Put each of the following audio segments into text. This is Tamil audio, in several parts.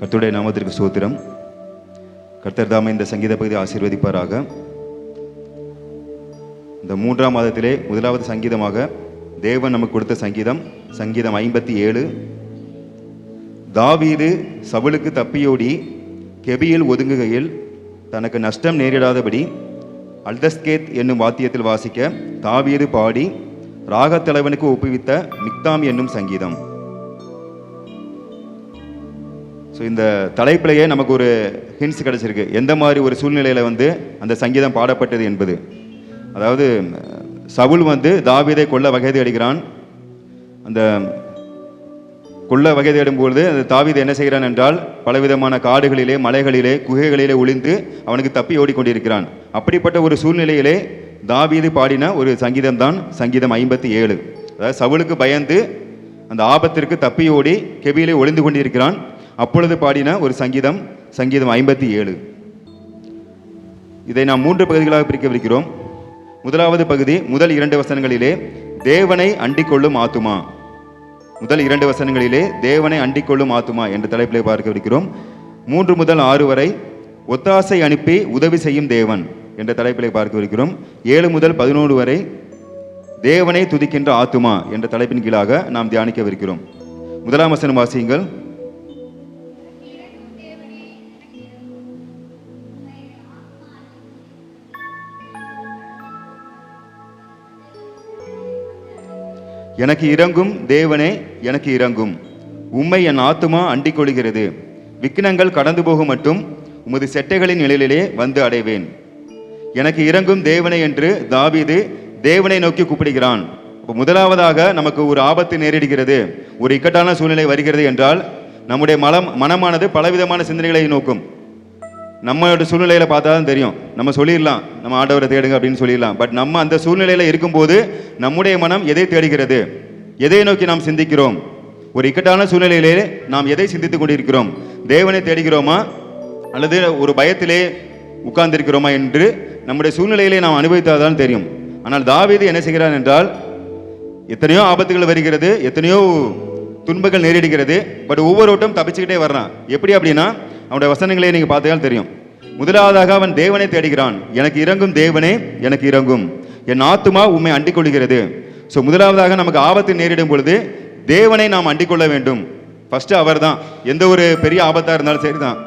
கர்த்தருடைய நாமத்திற்கு சோத்திரம் கர்த்தர் தாமே இந்த சங்கீத பகுதி ஆசீர்வதிப்பாராக. இந்த மூன்றாம் மாதத்திலே முதலாவது சங்கீதமாக தேவன் நமக்கு கொடுத்த சங்கீதம் சங்கீதம் ஐம்பத்தி ஏழு. தாவீது சவுளுக்கு தப்பியோடி கெபியில் ஒதுங்குகையில் தனக்கு நஷ்டம் நேரிடாதபடி அல்தஸ்கேத் என்னும் வாத்தியத்தில் வாசிக்க தாவீது பாடி ராகத்தலைவனுக்கு ஒப்புவித்த மிக்தாம் என்னும் சங்கீதம். ஸோ இந்த தலைப்பிலேயே நமக்கு ஒரு ஹிண்ட்ஸ் கிடச்சிருக்கு. எந்த மாதிரி ஒரு சூழ்நிலையில் வந்து அந்த சங்கீதம் பாடப்பட்டது என்பது. அதாவது சவுல் வந்து தாவிதை கொல்ல வகை தேடுகிறான் அந்த கொல்ல வகை தேடும்பொழுது அந்த தாவீது என்ன செய்கிறான் என்றால் பலவிதமான காடுகளிலே மலைகளிலே குகைகளிலே ஒளிந்து அவனுக்கு தப்பி ஓடிக்கொண்டிருக்கிறான். அப்படிப்பட்ட ஒரு சூழ்நிலையிலே தாவீது பாடின ஒரு சங்கீதம் தான் சங்கீதம் ஐம்பத்தி ஏழு. அதாவது சவுளுக்கு பயந்து அந்த ஆபத்திற்கு தப்பி ஓடி கெபியிலே ஒளிந்து கொண்டிருக்கிறான். அப்பொழுது பாடின ஒரு சங்கீதம் சங்கீதம் ஐம்பத்தி ஏழு. இதை நாம் மூன்று பகுதிகளாக பிரிக்கவிருக்கிறோம். முதலாவது பகுதி முதல் இரண்டு வசனங்களிலே தேவனை அண்டிக்கொள்ளும் ஆத்துமா. முதல் இரண்டு வசனங்களிலே தேவனை அண்டிக்கொள்ளும் ஆத்துமா என்ற தலைப்பிலே பார்க்கவிருக்கிறோம். மூன்று முதல் ஆறு வரை ஒத்தாசை அனுப்பி உதவி செய்யும் தேவன் என்ற தலைப்பிலே பார்க்கவிருக்கிறோம். ஏழு முதல் பதினோரு வரை தேவனை துதிக்கின்ற ஆத்துமா என்ற தலைப்பின் கீழாக நாம் தியானிக்கவிருக்கிறோம். முதலாம் வசனம் வாசியுங்கள். எனக்கு இறங்கும் தேவனே எனக்கு இறங்கும் உம்மை என் ஆத்துமா அண்டிக் கொள்கிறது விக்கினங்கள் கடந்து போகும் மட்டும் உமது செட்டைகளின் நிழலிலே வந்து அடைவேன். எனக்கு இறங்கும் தேவனை என்று தாவீது தேவனை நோக்கி கூப்பிடுகிறான். இப்போ முதலாவதாக நமக்கு ஒரு ஆபத்து நேரிடுகிறது. ஒரு இக்கட்டான சூழ்நிலை வருகிறது என்றால் நம்முடைய மலம் மனமானது பலவிதமான சிந்தனைகளை நோக்கும். நம்மளோட சூழ்நிலையில் பார்த்தா தான் தெரியும். நம்ம சொல்லிடலாம் நம்ம ஆண்டவரை தேடுங்க அப்படின்னு சொல்லிடலாம். பட் நம்ம அந்த சூழ்நிலையில் இருக்கும்போது நம்முடைய மனம் எதை தேடுகிறது? எதை நோக்கி நாம் சிந்திக்கிறோம்? ஒரு இக்கட்டான சூழ்நிலையிலே நாம் எதை சிந்தித்துக் கொண்டிருக்கிறோம்? தேவனை தேடுகிறோமா? அல்லது ஒரு பயத்திலே உட்கார்ந்திருக்கிறோமா என்று நம்முடைய சூழ்நிலையிலே நாம் அனுபவித்தால்தான் தெரியும். ஆனால் தாவீது என்ன செய்கிறான் என்றால் எத்தனையோ ஆபத்துகள் வருகிறது எத்தனையோ துன்பங்கள் நேரிடுகிறது பட் ஒவ்வொருவட்டும் தப்பிச்சுக்கிட்டே வர்றான். எப்படி அப்படின்னா அவனுடைய வசனங்களை நீங்க பார்த்தால் தெரியும். முதலாவதாக அவன் தேவனை தேடுகிறான். எனக்கு இறங்கும் தேவனே எனக்கு இறங்கும் என் ஆத்துமா உண்மை அண்டிக் கொள்கிறது ஸோ முதலாவதாக நமக்கு ஆபத்து நேரிடும் பொழுது தேவனை நாம் அண்டிக் கொள்ள வேண்டும். ஃபர்ஸ்ட் அவர் தான் எந்த ஒரு பெரிய ஆபத்தா இருந்தாலும் சரிதான்.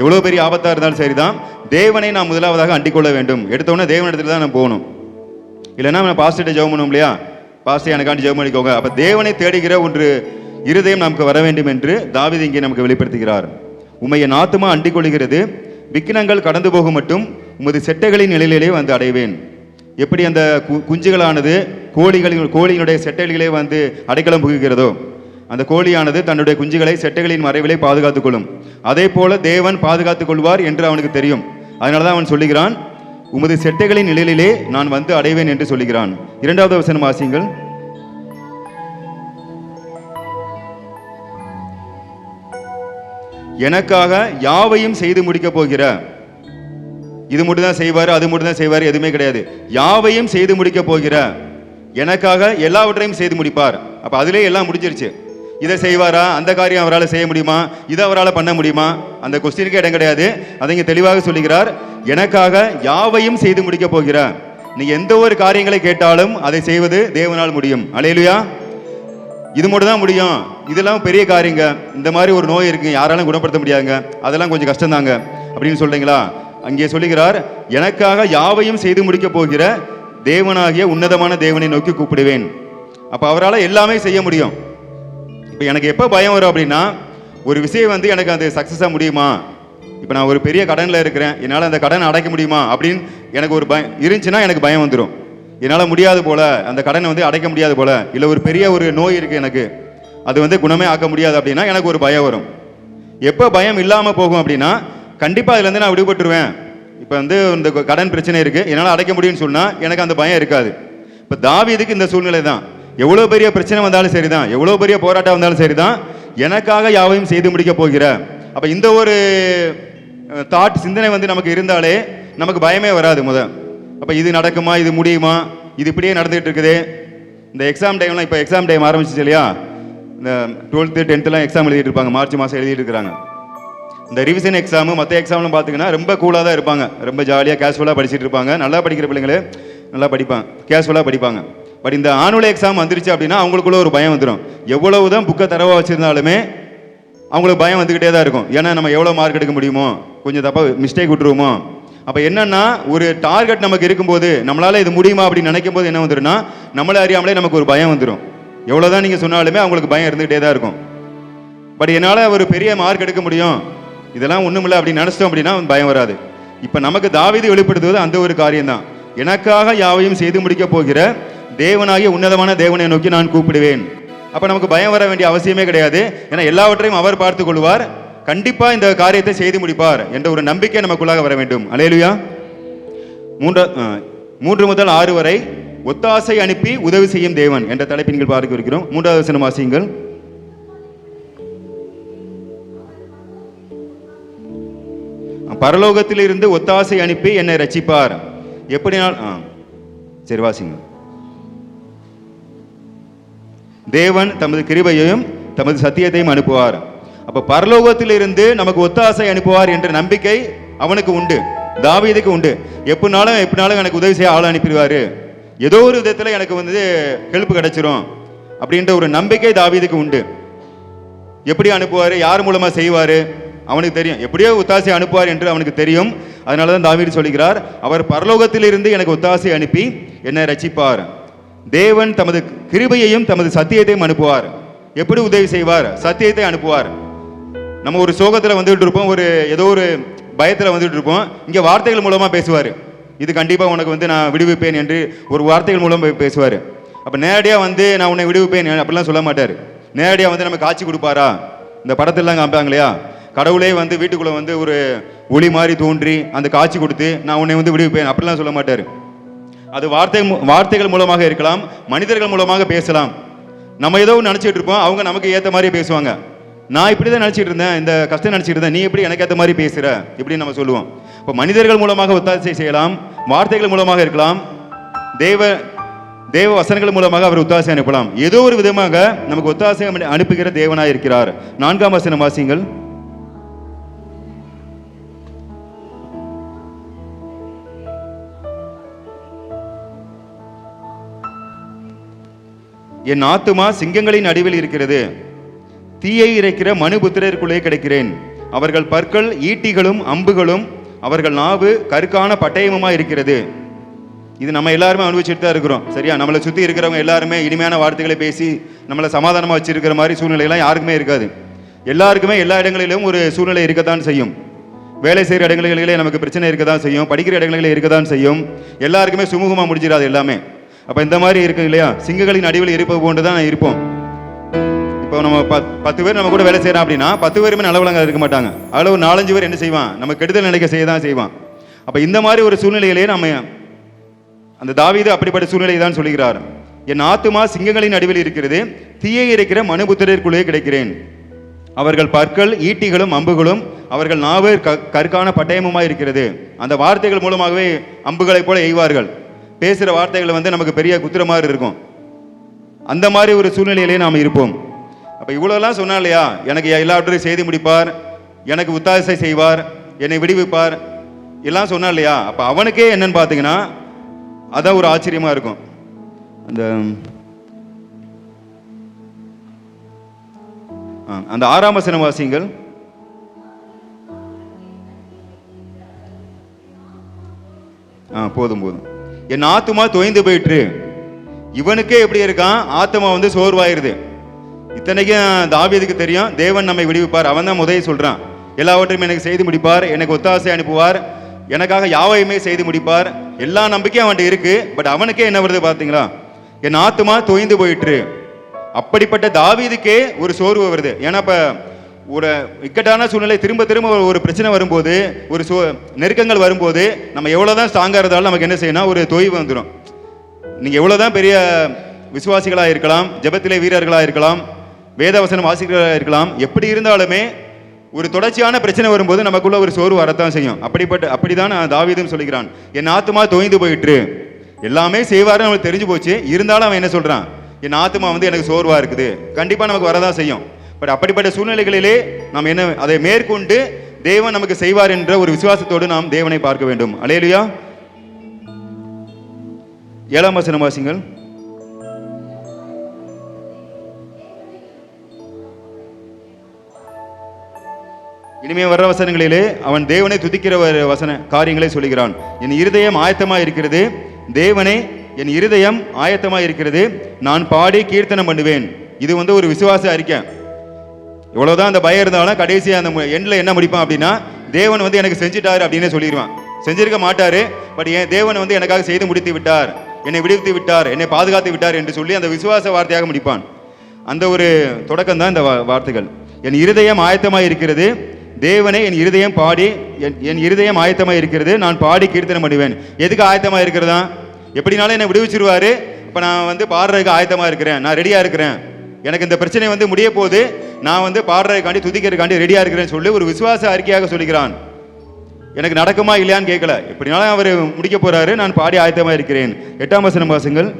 எவ்வளோ பெரிய ஆபத்தா இருந்தாலும் சரிதான். தேவனை நாம் முதலாவதாக அண்டிக் கொள்ள வேண்டும். எடுத்தவொடனே தேவனிடத்துல தான் நம்ம போகணும். இல்லைன்னா நம்ம பாஸ்டர்கிட்ட ஜெபம் பண்ணுவோம் இல்லையா? பாஸ்டர் எனக்காண்டி ஜெபம் பண்ணிக்கோங்க. அப்போ தேவனை தேடுகிற ஒன்று இருதயம் நமக்கு வர வேண்டும் என்று தாவீது இங்கே நமக்கு வெளிப்படுத்துகிறார். உமைய நாத்துமா ஆத்துமா அண்டிக் கொள்கிறது விக்கினங்கள் கடந்து போகும் மட்டும் உமது செட்டைகளின் நிலையிலே வந்து அடைவேன். எப்படி அந்த கு- குஞ்சுகளானது கோழிகளின் கோழியினுடைய செட்டைகளிலே வந்து அடைக்கலம் புகுகிறதோ அந்த கோழியானது தன்னுடைய குஞ்சுகளை செட்டைகளின் மறைவிலே பாதுகாத்துக் கொள்ளும். அதே போல தேவன் பாதுகாத்துக் கொள்வார் என்று அவனுக்கு தெரியும். அதனால தான் அவன் சொல்லுகிறான் உமது செட்டைகளின் நிழலிலே நான் வந்து அடைவேன் என்று சொல்லுகிறான். இரண்டாவது வசனம் வாசியங்கள். எனக்காக யாவையும் செய்து முடிக்கப் போகிற? இது மட்டும் தான் செய்வார் அது மட்டும் தான் செய்வார் எதுவுமே கிடையாது. யாவையும் செய்து முடிக்க போகிற? எனக்காக எல்லாவற்றையும் செய்து முடிப்பார். அப்ப அதிலே எல்லாம் முடிஞ்சிருச்சு. இதை செய்வாரா? அந்த காரியம் அவரால் செய்ய முடியுமா? இதை அவரால் பண்ண முடியுமா? அந்த கொஸ்டினுக்கு இடம் கிடையாது. அதை தெளிவாக சொல்லுகிறார். எனக்காக யாவையும் செய்து முடிக்க போகிற? நீ எந்த ஒரு காரியங்களை கேட்டாலும் அதை செய்வது தேவனால் முடியும். அலையிலுயா. இது மட்டும் தான் முடியும். இதெல்லாம் பெரிய காரியங்க. இந்த மாதிரி ஒரு நோய் இருக்குது யாராலும் குணப்படுத்த முடியாதுங்க. அதெல்லாம் கொஞ்சம் கஷ்டம்தாங்க. அப்படின்னு சொல்றீங்களா? அங்கே சொல்லுகிறார் எனக்காக யாவையும் செய்து முடிக்க போகிற தேவனாகிய உன்னதமான தேவனை நோக்கி கூப்பிடுவேன். அப்போ அவரால் எல்லாமே செய்ய முடியும். இப்போ எனக்கு எப்போ பயம் வரும் அப்படின்னா ஒரு விஷயம் வந்து எனக்கு அது சக்ஸஸாக முடியுமா? இப்போ நான் ஒரு பெரிய கடனில் இருக்கிறேன். என்னால் அந்த கடனை அடைக்க முடியுமா? அப்படின்னு எனக்கு ஒரு பயம் இருந்துச்சுன்னா எனக்கு பயம் வந்துடும் என்னால் முடியாது போல. அந்த கடனை வந்து அடைக்க முடியாது போல. இல்லை ஒரு பெரிய ஒரு நோய் இருக்குது எனக்கு. அது வந்து குணமே ஆக்க முடியாது அப்படின்னா எனக்கு ஒரு பயம் வரும். எப்போ பயம் இல்லாமல் போகும் அப்படின்னா கண்டிப்பாக அதுலேருந்து நான் விடுபட்டுருவேன். இப்போ வந்து இந்த கடன் பிரச்சனை இருக்குது என்னால் அடைக்க முடியும்னு சொன்னால் எனக்கு அந்த பயம் இருக்காது. இப்போ தாவீதுக்கு இந்த சூழ்நிலை தான். எவ்வளோ பெரிய பிரச்சனை வந்தாலும் சரி தான் எவ்வளோ பெரிய போராட்டம் வந்தாலும் சரி தான் எனக்காக யாவையும் செய்து முடிக்க போகிற. அப்போ இந்த ஒரு தாட் சிந்தனை வந்து நமக்கு இருந்தாலே நமக்கு பயமே வராது முதல் அப்போ இது நடக்குமா? இது முடியுமா? இது இப்படியே நடந்துகிட்டு இருக்குது. இந்த எக்ஸாம் டைம்லாம் இப்போ எக்ஸாம் டைம் ஆரம்பிச்சிச்சு இல்லையா? இந்த டுவெல்த்து டென்த்துலாம் எக்ஸாம் எழுதிட்டு இருப்பாங்க. மார்ச் மாதம் எழுதிட்டு இருக்கிறாங்க. இந்த ரிவிஷன் எக்ஸாமு மற்ற எக்ஸாம்லாம் பார்த்தீங்கன்னா ரொம்ப கூலாக தான் இருப்பாங்க. ரொம்ப ஜாலியாக கேஷுவலாக படிச்சுட்டு இருப்பாங்க. நல்லா படிக்கிற பிள்ளைங்களே நல்லா படிப்பாங்க. கேஷுவலாக படிப்பாங்க. பட் இந்த ஆனுவல் எக்ஸாம் வந்துருச்சு அப்படின்னா அவங்களுக்குள்ள ஒரு பயம் வந்துடும் எவ்வளவு தான் புக்கை தரவாக வச்சுருந்தாலுமே அவங்களுக்கு பயம் வந்துக்கிட்டே தான் இருக்கும். ஏன்னா நம்ம எவ்வளோ மார்க் எடுக்க முடியுமோ? கொஞ்சம் தப்பாக மிஸ்டேக் விட்டுருவோமோ? அப்போ என்னன்னா ஒரு டார்கெட் நமக்கு இருக்கும்போது நம்மளால இது முடியுமா அப்படின்னு நினைக்கும் போது என்ன வந்துடும்னா நம்மளே அறியாமலே நமக்கு ஒரு பயம் வந்துடும் எவ்வளோதான் நீங்கள் சொன்னாலுமே அவங்களுக்கு பயம் இருந்துகிட்டே தான் இருக்கும். பட் என்னால் ஒரு பெரிய மார்க் எடுக்க முடியும்? இதெல்லாம் ஒன்றும் இல்லை அப்படின்னு நினச்சிட்டோம் அப்படின்னா பயம் வராது. இப்போ நமக்கு தாவீது வெளிப்படுத்துவது அந்த ஒரு காரியம்தான். எனக்காக யாவையும் செய்து முடிக்கப் போகிற தேவனாகிய உன்னதமான தேவனை நோக்கி நான் கூப்பிடுவேன். அப்போ நமக்கு பயம் வர வேண்டிய அவசியமே கிடையாது. ஏன்னா எல்லாவற்றையும் அவர் பார்த்து கொள்வார். கண்டிப்பா இந்த காரியத்தை செய்து முடிப்பார் என்ற ஒரு நம்பிக்கை நமக்குள்ளாக வர வேண்டும். அலையலுயா மூன்று மூன்று முதல் ஆறு வரை ஒத்தாசை அனுப்பி உதவி செய்யும் தேவன் என்ற தலைப்பின் கீழ் பார்க்க இருக்கிறோம் மூன்றாவது வசனம் வாசியுங்கள். பரலோகத்திலிருந்து ஒத்தாசை அனுப்பி என்னை ரட்சிப்பார் எப்படினால் ஆ சரி வாசிங்க தேவன் தமது கிருபையையும் தமது சத்தியத்தையும் அனுப்புவார். அப்ப பரலோகத்திலிருந்து நமக்கு ஒத்தாசை அனுப்புவார் என்ற நம்பிக்கை அவனுக்கு உண்டு. தாவீதுக்கு உண்டு. எப்படினாலும் எப்படினாலும் எனக்கு உதவி செய்ய ஆள் அனுப்பிடுவாரு. ஏதோ ஒரு விதத்துல எனக்கு வந்து ஹெல்ப் கிடைச்சிரும் அப்படின்ற ஒரு நம்பிக்கை தாவீதுக்கு உண்டு. எப்படி அனுப்புவார் யார் மூலமா செய்வார் அவனுக்கு தெரியும். எப்படியோ ஒத்தாசை அனுப்புவார் என்று அவனுக்கு தெரியும். அதனால தான் தாவீது சொல்கிறார் அவர் பரலோகத்திலிருந்து எனக்கு ஒத்தாசை அனுப்பி என்னை ரசிப்பார் தேவன் தமது கிருபையையும் தமது சத்தியத்தையும் அனுப்புவார். எப்படி உதவி செய்வார்? சத்தியத்தை அனுப்புவார். நம்ம ஒரு சோகத்தில் வந்துகிட்டு இருப்போம் ஒரு ஏதோ ஒரு பயத்தில் வந்துகிட்டு இருப்போம். இங்கே வார்த்தைகள் மூலமாக பேசுவார். இது கண்டிப்பாக உனக்கு வந்து நான் விடுவிப்பேன் என்று ஒரு வார்த்தைகள் மூலம் பேசுவார். அப்போ நேரடியாக வந்து நான் உன்னை விடுவிப்பேன் அப்படிலாம் சொல்ல மாட்டார். நேரடியாக வந்து நம்ம காட்சி கொடுப்பாரா? இந்த படத்திலாம் காமிப்பாங்க இல்லையா கடவுளே வந்து வீட்டுக்குள்ளே வந்து ஒரு ஒளி மாதிரி தோன்றி அந்த காட்சி கொடுத்து நான் உன்னை வந்து விடுவிப்பேன் அப்படிலாம் சொல்ல மாட்டார். அது வார்த்தை வார்த்தைகள் மூலமாக இருக்கலாம் மனிதர்கள் மூலமாக பேசலாம். நம்ம ஏதோ ஒன்று நினச்சிட்டு இருப்போம் அவங்க நமக்கு ஏற்ற மாதிரி பேசுவாங்க. நான் இப்படி தான் நினச்சிட்டு இருந்தேன். இந்த கஷ்டம் நினச்சிட்டு இருந்தேன். நீ எப்படி எனக்கு ஏற்ற மாதிரி பேசுகிற இப்படின்னு நம்ம சொல்லுவோம். இப்போ மனிதர்கள் மூலமாக ஒத்தாசை செய்யலாம். வார்த்தைகள் மூலமாக இருக்கலாம். தேவ தேவ வசனங்கள் மூலமாக அவர் ஒத்தாசை அனுப்பலாம். ஏதோ ஒரு விதமாக நமக்கு ஒத்தாசை அனுப்புகிற தேவனாக இருக்கிறார். நான்காம் வசனம் வாசிங்கள். என் ஆத்துமா சிங்கங்களின் நடுவில் இருக்கிறது. தீயை இறைக்கிற மனுபுத்திரருக்குள்ளே கிடைக்கிறேன். அவர்கள் பற்கள் ஈட்டிகளும் அம்புகளும் அவர்கள் நாவு கருக்கான பட்டயமுமா இருக்கிறது. இது நம்ம எல்லாருமே அனுபவிச்சுட்டு தான் இருக்கிறோம். சரியா? நம்மளை சுற்றி இருக்கிறவங்க எல்லாருமே இனிமையான வார்த்தைகளை பேசி நம்மளை சமாதானமாக வச்சிருக்கிற மாதிரி சூழ்நிலையெல்லாம் யாருக்குமே இருக்காது. எல்லாருக்குமே எல்லா இடங்களிலும் ஒரு சூழ்நிலை இருக்கத்தான் செய்யும். வேலை செய்கிற இடங்களிலே நமக்கு பிரச்சனை இருக்க தான் செய்யும். படிக்கிற இடங்களிலே இருக்க தான் செய்யும். எல்லாருக்குமே சுமூகமாக முடிஞ்சிடாது எல்லாமே. அப்போ இந்த மாதிரி இருக்கு இல்லையா? சிங்கங்களின் அடிவில் இருப்பது போன்று தான் இருப்போம். இப்போ நம்ம பத் பத்து பேர் நம்ம கூட வேலை செய்கிறோம் அப்படின்னா பத்து பேருமே நல்லவளங்க இருக்க மாட்டாங்க. அதில் ஒரு நாலஞ்சு பேர் என்ன செய்வான்? நம்ம கெடுதல் நினைக்க செய்ய தான் செய்வான். அப்போ இந்த மாதிரி ஒரு சூழ்நிலையிலே நம்ம அந்த தாவீது அப்படிப்பட்ட சூழ்நிலை தான் சொல்கிறார் என் ஆத்துமா சிங்கங்களின் நடுவில் இருக்கிறது தீயை இருக்கிற மனுபுத்திரருக்குள்ளே கிடைக்கிறேன். அவர்கள் பற்கள் ஈட்டிகளும் அம்புகளும் அவர்கள் நாவு க கற்கான பட்டயமுமாக இருக்கிறது. அந்த வார்த்தைகள் மூலமாகவே அம்புகளைப் போல எய்வார்கள். பேசுகிற வார்த்தைகள் வந்து நமக்கு பெரிய குத்துற மாதிரி இருக்கும். அந்த மாதிரி ஒரு சூழ்நிலையிலே நாம் இருப்போம். அப்போ இவ்வளோலாம் சொன்னா இல்லையா எனக்கு எல்லாவற்றையும் செய்து முடிப்பார். எனக்கு உத்தாசை செய்வார். என்னை விடுவிப்பார். எல்லாம் சொன்னா இல்லையா அப்போ அவனுக்கே என்னன்னு பார்த்தீங்கன்னா அதான் ஒரு ஆச்சரியமாக இருக்கும். அந்த ஆ, அந்த ஆறாம் வசனம் வாசிங்கள் ஆ போதும் போதும். என் ஆத்துமா தொய்ந்து போயிட்டு இவனுக்கே எப்படி இருக்கான்? ஆத்துமா வந்து சோர்வாயிருது. இத்தனைக்கும் தாவீதுக்கு தெரியும். தேவன் நம்மை விடுவிப்பார். அவன் தான் உதவி சொல்கிறான் எல்லாவற்றையும் எனக்கு செய்து முடிப்பார். எனக்கு ஒத்தாசை அனுப்புவார். எனக்காக யாவையுமே செய்து முடிப்பார். எல்லா நம்பிக்கையும் அவன்கிட்ட இருக்குது பட் அவனுக்கே என்ன வருது பார்த்தீங்களா? என் ஆத்துமா தொய்ந்து போயிட்டுரு அப்படிப்பட்ட தாவீதுக்கே ஒரு சோர்வு வருது. ஏன்னா இப்போ ஒரு இக்கட்டான சூழ்நிலை திரும்ப திரும்ப ஒரு- ஒரு பிரச்சனை வரும்போது ஒரு சோ நெருக்கங்கள் வரும்போது நம்ம எவ்வளோ தான் ஸ்ட்ராங்காக இருந்தாலும் நமக்கு என்ன செய்யணும் ஒரு தொய்வு வந்துடும் நீங்கள் எவ்வளோ தான் பெரிய விசுவாசிகளாக இருக்கலாம் ஜெபத்திலே வீரர்களாக இருக்கலாம் வேதவசனம் வாசிக்கிறவர்களாக இருக்கலாம் எப்படி இருந்தாலுமே ஒரு தொடர்ச்சியான பிரச்சனை வரும்போது நமக்குள்ள ஒரு சோர்வு வரத்தான் செய்யும். அப்படிப்பட்ட அப்படிதான் தாவீதும் சொல்லுகிறான் என் ஆத்துமா தோய்ந்து போயிட்டு எல்லாமே செய்வாருன்னு அவனுக்கு தெரிஞ்சு போச்சு. இருந்தாலும் அவன் என்ன சொல்கிறான் என் ஆத்துமா வந்து எனக்கு சோர்வாக இருக்குது. கண்டிப்பாக நமக்கு வரதான் செய்யும். பட் அப்படிப்பட்ட சூழ்நிலைகளிலே நாம் என்ன அதை மேற்கொண்டு தேவன் நமக்கு செய்வார் என்ற ஒரு விசுவாசத்தோடு நாம் தேவனை பார்க்க வேண்டும். அலேலுயா ஏழாம் வசனம் வாசிங்கள். இனிமே வர்ற வசனங்களிலே அவன் தேவனை துதிக்கிற ஒரு வசன காரியங்களை சொல்லுகிறான். என் இருதயம் ஆயத்தமா இருக்கிறது தேவனை என் இருதயம் ஆயத்தமா இருக்கிறது நான் பாடி கீர்த்தனம் பண்ணுவேன். இது வந்து ஒரு விசுவாச அறிக்கை. எவ்வளவுதான் அந்த பயம் இருந்தாலும் கடைசியா அந்த எண்டில் என்ன முடிப்பான் அப்படின்னா தேவன் வந்து எனக்கு செஞ்சுட்டார் அப்படின்னு சொல்லிடுவான். செஞ்சிருக்க மாட்டாரு பட் என் தேவன் வந்து எனக்காக செய்து முடித்து விட்டார். என்னை விடுவித்து விட்டார் என்னை பாதுகாத்து விட்டார் என்று சொல்லி அந்த விசுவாச வார்த்தையாக முடிப்பான். அந்த ஒரு தொடக்கம் தான் இந்த வார்த்தைகள். என் இருதயம் ஆயத்தமாக இருக்கிறது தேவனே என் இருதயம் பாடி என் என் இருதயம் ஆயத்தமாக இருக்கிறது நான் பாடி கீர்த்தனம் பண்ணுவேன். எதுக்கு ஆயத்தமாக இருக்கிறதா? எப்படினாலும் என்னை விடுவிச்சிருவாரு. இப்போ நான் வந்து பாடுறதுக்கு ஆயத்தமாக இருக்கிறேன். நான் ரெடியாக இருக்கிறேன். எனக்கு இந்த பிரச்சனை வந்து முடிய போது நான் வந்து பாடுறதுக்காண்டி துதிக்கிறதுக்காண்டி ரெடியாக இருக்கிறேன்னு சொல்லி ஒரு விசுவாச அறிக்கையாக சொல்லுகிறான். எனக்கு நடக்குமா இல்லையான்னு கேட்கல. எப்படினாலும் அவர் முடிக்க போகிறாரு நான் பாடி ஆயத்தமாக இருக்கிறேன். எட்டாம் வசனம் வாசுங்கள்.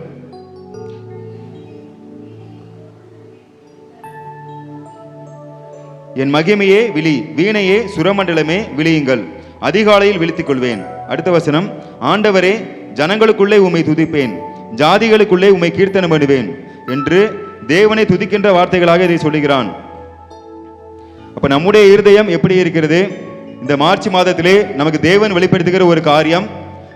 என் மகிமையே விழி வீணையே சுரமண்டலமே விழியுங்கள். அதிகாலையில் விழித்துக் கொள்வேன் அடுத்த வசனம் ஆண்டவரே ஜனங்களுக்குள்ளே உம்மை துதிப்பேன். ஜாதிகளுக்குள்ளே உம்மை கீர்த்தனம் பண்ணுவேன் என்று தேவனை துதிக்கின்ற வார்த்தைகளாக இதை சொல்லுகிறான். அப்ப நம்முடைய இருதயம் எப்படி இருக்கிறது? இந்த மார்ச் மாதத்திலே நமக்கு தேவன் வெளிப்படுத்துகிற ஒரு காரியம்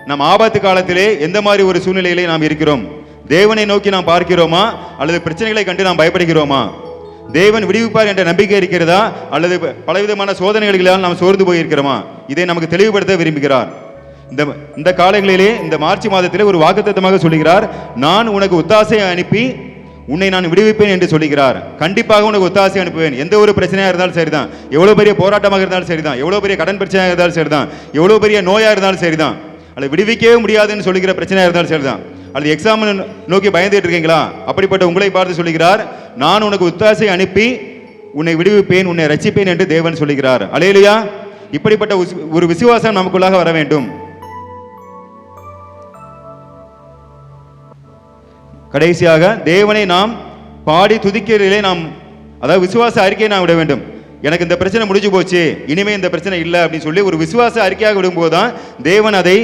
நம் ஆபத்து காலத்திலே எந்த மாதிரி ஒரு சூழ்நிலையிலே நாம் இருக்கிறோம்? தேவனை நோக்கி நாம் பார்க்கிறோமா? அல்லது பிரச்சனைகளை கண்டு நாம் பயப்படுகிறோமா? தேவன் விடுவிப்பார் என்ற நம்பிக்கை இருக்கிறதா? அல்லது ப- பலவிதமான சோதனைகளால் நாம் சோர்ந்து போயிருக்கிறோமா? இதை நமக்கு தெளிவுபடுத்த விரும்புகிறார். இந்த இந்த காலங்களிலே இந்த மார்ச் மாதத்திலே ஒரு வாக்குத்தத்தமாக சொல்லுகிறார் நான் உனக்கு ஒத்தாசை அனுப்பி உன்னை நான் விடுவிப்பேன் என்று சொல்லுகிறார். கண்டிப்பாக உனக்கு ஒத்தாசை அனுப்புவேன். எந்த ஒரு பிரச்சனையாக இருந்தாலும் சரிதான். எவ்வளோ பெரிய போராட்டமாக இருந்தாலும் சரிதான். எவ்வளோ பெரிய கடன் பிரச்சனையாக இருந்தாலும் சரிதான். எவ்வளோ பெரிய நோயாக இருந்தாலும் சரிதான். அல்லது விடுவிக்கவே முடியாதுன்னு சொல்லுகிற பிரச்சனையாக இருந்தாலும் சரிதான். அல்லது எக்ஸாம் நோக்கி பயந்துட்டு இருக்கீங்களா? அப்படிப்பட்ட உங்களை பார்த்து சொல்லுகிறார் நான் உனக்கு உத்தாசை அனுப்பி உன்னை விடுவிப்பேன் உன்னை ரசிப்பேன் என்று தேவன் சொல்லுகிறார். அலையிலையா இப்படிப்பட்ட ஒரு விசுவாசம் நமக்குள்ளாக வர வேண்டும். கடைசியாக தேவனை நாம் பாடி துதிக்கிறதிலே நாம் அதாவது விசுவாச அறிக்கையை நாம் விட வேண்டும். எனக்கு இந்த பிரச்சனை முடிஞ்சு போச்சு இனிமே இந்த பிரச்சனை இல்லை அப்படின்னு சொல்லி ஒரு விசுவாச அறிக்கையாக விடும்போது தான் தேவன் அதை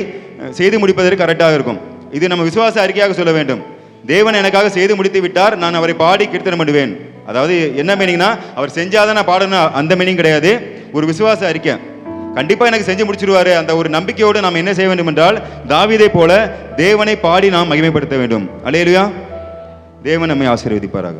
செய்து முடிப்பதற்கு கரெக்டாக இருக்கும். இது நம்ம விசுவாச அறிக்கையாக சொல்ல வேண்டும். தேவன் எனக்காக செய்து முடித்து விட்டார் நான் அவரை பாடி கீர்த்தனம் பண்ணுவேன். அதாவது என்ன மீனிங்னா அவர் செஞ்சாதான் நான் பாடணும் அந்த மீனிங் கிடையாது. ஒரு விசுவாச அறிக்கை. கண்டிப்பாக எனக்கு செஞ்சு முடிச்சிருவாரு. அந்த ஒரு நம்பிக்கையோடு நாம் என்ன செய்ய வேண்டும் என்றால் தாவிதை போல தேவனை பாடி நாம் மகிமைப்படுத்த வேண்டும். அலையலுயா தேவன் நம்மை ஆசீர்வதிப்பாராக.